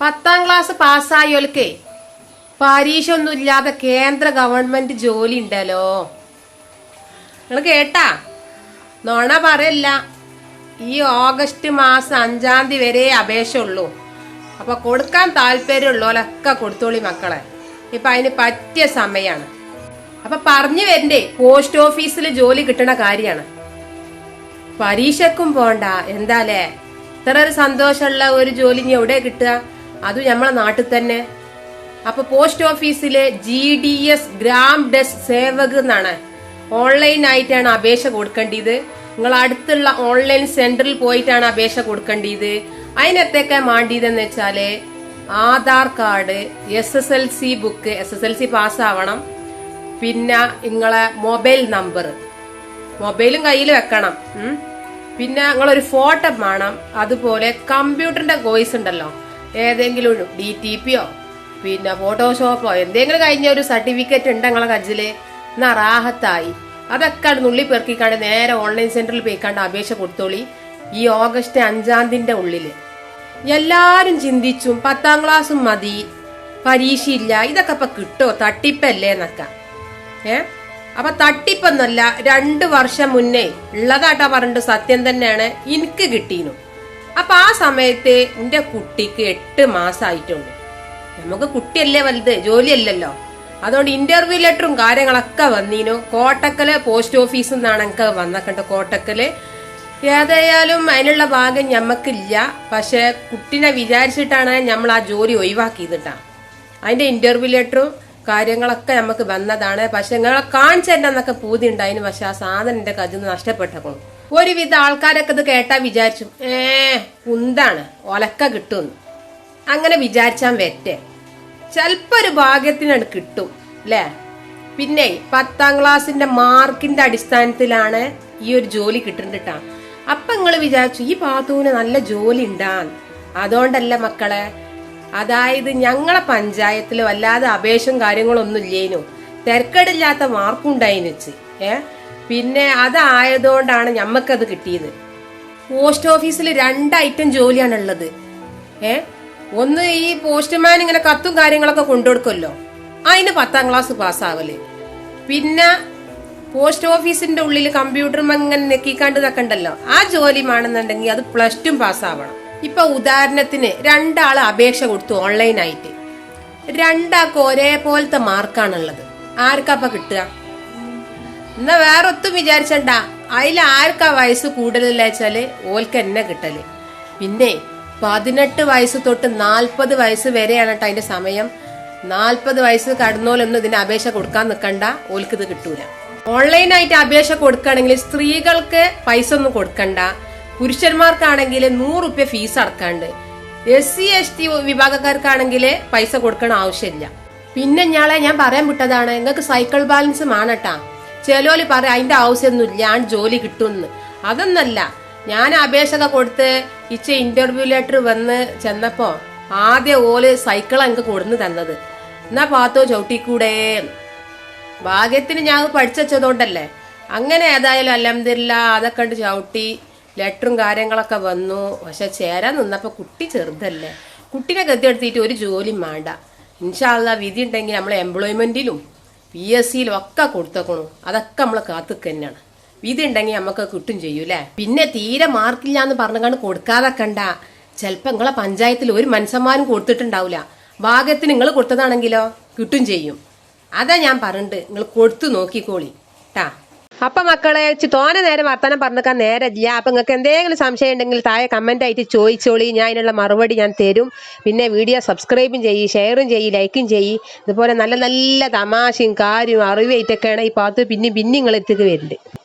പത്താം ക്ലാസ് പാസ്സായോൽക്കേ പരീക്ഷ ഒന്നും ഇല്ലാതെ കേന്ദ്ര ഗവൺമെന്റ് ജോലി ഉണ്ടല്ലോ. നിങ്ങൾ കേട്ടാ? നോണ പറയല്ല ഈ ഓഗസ്റ്റ് മാസം അഞ്ചാം തീയതി വരെ അപേക്ഷ ഉള്ളൂ അപ്പൊ കൊടുക്കാൻ താല്പര്യമുള്ളോലൊക്കെ കൊടുത്തോളി മക്കളെ. ഇപ്പൊ അതിന് പറ്റിയ സമയമാണ് അപ്പൊ പറഞ്ഞു വരണ്ടേ പോസ്റ്റ് ഓഫീസിൽ ജോലി കിട്ടണ കാര്യമാണ്. പരീക്ഷക്കും പോണ്ട എന്താലേ? ഇത്ര ഒരു സന്തോഷമുള്ള ഒരു ജോലി ഇനി എവിടെ കിട്ടുക? അതും നമ്മളെ നാട്ടിൽ തന്നെ. അപ്പൊ പോസ്റ്റ് ഓഫീസിലെ G D S gram desk Sevak എന്നാണ്. ഓൺലൈൻ ആയിട്ടാണ് അപേക്ഷ കൊടുക്കേണ്ടത്. നിങ്ങൾ അടുത്തുള്ള ഓൺലൈൻ സെന്ററിൽ പോയിട്ടാണ് അപേക്ഷ കൊടുക്കേണ്ടത്. അതിനെത്തേക്കാൻ മാണ്ടിയതെന്ന് വെച്ചാൽ Aadhaar card S S L C book S S L C പാസ്സാവണം പിന്നെ നിങ്ങളെ മൊബൈൽ നമ്പർ. മൊബൈലും കയ്യിൽ വെക്കണം. പിന്നെ നിങ്ങളൊരു ഫോട്ടോ വേണം. അതുപോലെ കമ്പ്യൂട്ടറിന്റെ കോഴ്സ് ഉണ്ടല്ലോ. ഏതെങ്കിലും ഡി ടി പിയോ പിന്നെ ഫോട്ടോഷോപ്പോ എന്തെങ്കിലും കഴിഞ്ഞ ഒരു സർട്ടിഫിക്കറ്റ് ഉണ്ട് നിങ്ങളെ കജ്ജിൽ എന്നാ റാഹത്തായി. അതൊക്കെ നുള്ളി പെറുക്കിക്കാണ്ട് നേരെ ഓൺലൈൻ സെന്ററിൽ പോയിക്കാണ്ട് അപേക്ഷ കൊടുത്തോളി ഈ ഓഗസ്റ്റ് അഞ്ചാം തീയതിന്റെ ഉള്ളിൽ. എല്ലാരും ചിന്തിച്ചും പത്താം ക്ലാസ്സും മതി പരീക്ഷയില്ല ഇതൊക്കെ ഇപ്പം കിട്ടോ? തട്ടിപ്പല്ലേ എന്നൊക്കെ. ഏ? അപ്പൊ തട്ടിപ്പൊന്നല്ല രണ്ട് വർഷം മുന്നേ ഉള്ളതാട്ടാ പറഞ്ഞിട്ട് സത്യം തന്നെയാണ് എനിക്ക് കിട്ടീനു. അപ്പൊ ആ സമയത്ത് എന്റെ കുട്ടിക്ക് എട്ട് മാസമായിട്ടുണ്ട് നമുക്ക് കുട്ടിയല്ലേ വലുത് ജോലിയല്ലല്ലോ. അതുകൊണ്ട് ഇന്റർവ്യൂ ലെറ്ററും കാര്യങ്ങളൊക്കെ വന്നീനു. കോട്ടക്കൽ പോസ്റ്റ് ഓഫീസിൽ നിന്നാണ് എനിക്ക് വന്നക്കണ്ട കോട്ടക്കൽ. ഏതായാലും അതിനുള്ള ഭാഗം ഞമ്മക്കില്ല. പക്ഷെ കുട്ടിനെ വിചാരിച്ചിട്ടാണ് നമ്മൾ ആ ജോലി ഒഴിവാക്കിയതിട്ടാണ് അതിന്റെ ഇന്റർവ്യൂ ലെറ്ററും കാര്യങ്ങളൊക്കെ നമുക്ക് വന്നതാണ്. പക്ഷെ നിങ്ങളെ കാണിച്ചു തരാന്നൊക്കെ പൂതി ഉണ്ടായിരുന്നു പക്ഷെ ആ സാധനം എന്റെ കജിൽ നിന്ന് ഒരുവിധ ആൾക്കാരൊക്കെ ഇത് കേട്ടാ വിചാരിച്ചു ഏ കുന്താണ് ഒലക്ക കിട്ടുമെന്ന്. അങ്ങനെ വിചാരിച്ചാൻ വെറ്റേ. ചിലപ്പോ ഒരു ഭാഗ്യത്തിനാണ് കിട്ടും അല്ലേ പിന്നെ പത്താം ക്ലാസ്സിന്റെ മാർക്കിന്റെ അടിസ്ഥാനത്തിലാണ് ഈ ഒരു ജോലി കിട്ടുന്നിട്ടാ അപ്പൊ നിങ്ങൾ വിചാരിച്ചു ഈ പാത്തുവിന് നല്ല ജോലി ഉണ്ടാന്ന് അതുകൊണ്ടല്ല മക്കളെ അതായത് ഞങ്ങളെ പഞ്ചായത്തിൽ വല്ലാതെ അപേക്ഷയും കാര്യങ്ങളൊന്നും ഇല്ലേനു. തിരക്കടില്ലാത്ത മാർക്കുണ്ടായിന് വെച്ച് ഏ? പിന്നെ അതായതുകൊണ്ടാണ് ഞമ്മക്കത് കിട്ടിയത്. പോസ്റ്റ് ഓഫീസിൽ രണ്ട് ഐറ്റം ജോലിയാണ് ഉള്ളത് ഏ? ഒന്ന് ഈ പോസ്റ്റ്മാൻ ഇങ്ങനെ കത്തും കാര്യങ്ങളൊക്കെ കൊണ്ടുകൊടുക്കുമല്ലോ. അതിന് പത്താം ക്ലാസ് പാസ്സാവൽ. പിന്നെ പോസ്റ്റ് ഓഫീസിന്റെ ഉള്ളിൽ കമ്പ്യൂട്ടർ അങ്ങനെ നെക്കിക്കാണ്ട് ഇതൊക്കെ ആ ജോലി ആണെന്നുണ്ടെങ്കിൽ അത് പ്ലസ് ടു പാസ്സാവണം. ഇപ്പൊ ഉദാഹരണത്തിന് രണ്ടാൾ അപേക്ഷ കൊടുത്തു ഓൺലൈനായിട്ട്. രണ്ടാൾക്ക് ഒരേപോലത്തെ മാർക്കാണുള്ളത്. ആർക്കപ്പ കിട്ടുക? എന്നാ വേറെ ഒത്തും വിചാരിച്ചണ്ട. അതിൽ ആർക്കാ വയസ്സ് കൂടുതലില്ല വെച്ചാൽ ഓൽക്ക് എന്നെ കിട്ടൽ. പിന്നെ പതിനെട്ട് വയസ്സ് തൊട്ട് നാൽപ്പത് വയസ്സ് വരെയാണ് കേട്ടോ അതിന്റെ സമയം. നാൽപ്പത് വയസ്സ് കടന്നോലൊന്നും ഇതിന് അപേക്ഷ കൊടുക്കാൻ നിൽക്കണ്ട ഇത് കിട്ടൂല. ഓൺലൈനായിട്ട് അപേക്ഷ കൊടുക്കുകയാണെങ്കിൽ സ്ത്രീകൾക്ക് പൈസ ഒന്നും കൊടുക്കണ്ട. പുരുഷന്മാർക്കാണെങ്കിൽ നൂറ് റുപ്യ ഫീസ് അടക്കാണ്ട്. എസ് സി എസ് ടി വിഭാഗക്കാർക്കാണെങ്കിൽ പൈസ കൊടുക്കണ ആവശ്യമില്ല പിന്നെ ഞാളെ ഞാൻ പറയാൻ വിട്ടതാണ് നിങ്ങൾക്ക് സൈക്കിൾ ബാലൻസ് വേണട്ടാ ചിലോൽ പറയും അതിന്റെ ആവശ്യമൊന്നുമില്ല ഞാൻ ജോലി കിട്ടുമെന്ന് അതൊന്നല്ല. ഞാൻ അപേക്ഷക കൊടുത്ത് ഇച്ച ഇന്റർവ്യൂ ലെറ്റർ വന്ന് ചെന്നപ്പോ ആദ്യം ഓൽ സൈക്കിൾ എനിക്ക് കൊടുന്ന് തന്നത്. എന്നാ പാത്തോ ചവിട്ടിക്കൂടെ? ഭാഗ്യത്തിന് ഞാൻ പഠിച്ചതുകൊണ്ടല്ലേ അങ്ങനെ ഏതായാലും അലഹമില്ല അതൊക്കെ കണ്ട് ചവിട്ടി ലെറ്ററും കാര്യങ്ങളൊക്കെ വന്നു. പക്ഷെ ചേരാൻ നിന്നപ്പോൾ കുട്ടി ചെറുതല്ലേ. കുട്ടീനെ ഗതിയെടുത്തിട്ട് ഒരു ജോലിയും വേണ്ട. ഇൻഷാല്ല വിധി ഉണ്ടെങ്കിൽ നമ്മൾ എംപ്ലോയ്മെന്റിലും പി എസ് സിയിലും ഒക്കെ കൊടുത്തേക്കണു. അതൊക്കെ നമ്മളെ കാത്തുക്ക് തന്നെയാണ് വിധി ഉണ്ടെങ്കിൽ നമുക്ക് കിട്ടും ചെയ്യൂലേ പിന്നെ തീരെ മാർക്കില്ല എന്ന് പറഞ്ഞുകൊണ്ട് കൊടുക്കാതെ കണ്ട ചിലപ്പോൾ നിങ്ങളെ പഞ്ചായത്തിൽ ഒരു മനുഷ്യന്മാരും കൊടുത്തിട്ടുണ്ടാവില്ല ഭാഗ്യത്തിന് നിങ്ങൾ കൊടുത്തതാണെങ്കിലോ? കിട്ടും ചെയ്യും. അതാ ഞാൻ പറഞ്ഞിട്ട് നിങ്ങൾ കൊടുത്തു നോക്കിക്കോളി. ട്ടാ. അപ്പൊ മക്കളെ തോനെ നേരം വർത്തമാനം പറഞ്ഞേക്കാൻ നേരമില്ല അപ്പൊ നിങ്ങൾക്ക് എന്തെങ്കിലും സംശയം ഉണ്ടെങ്കിൽ താഴെ കമന്റ് ആയിട്ട് ചോദിച്ചോളി. ഞാൻ അതിനുള്ള മറുപടി ഞാൻ തരും. പിന്നെ വീഡിയോ സബ്സ്ക്രൈബും ചെയ്യ് ഷെയറും ചെയ്യ് ലൈക്കും ചെയ്യ്. ഇതുപോലെ നല്ല നല്ല തമാശയും കാര്യവും അറിവായിട്ടൊക്കെയാണ് ഈ പാത്ത് പിന്നെ നിങ്ങൾ എത്തിക്ക് വരുന്നുണ്ട്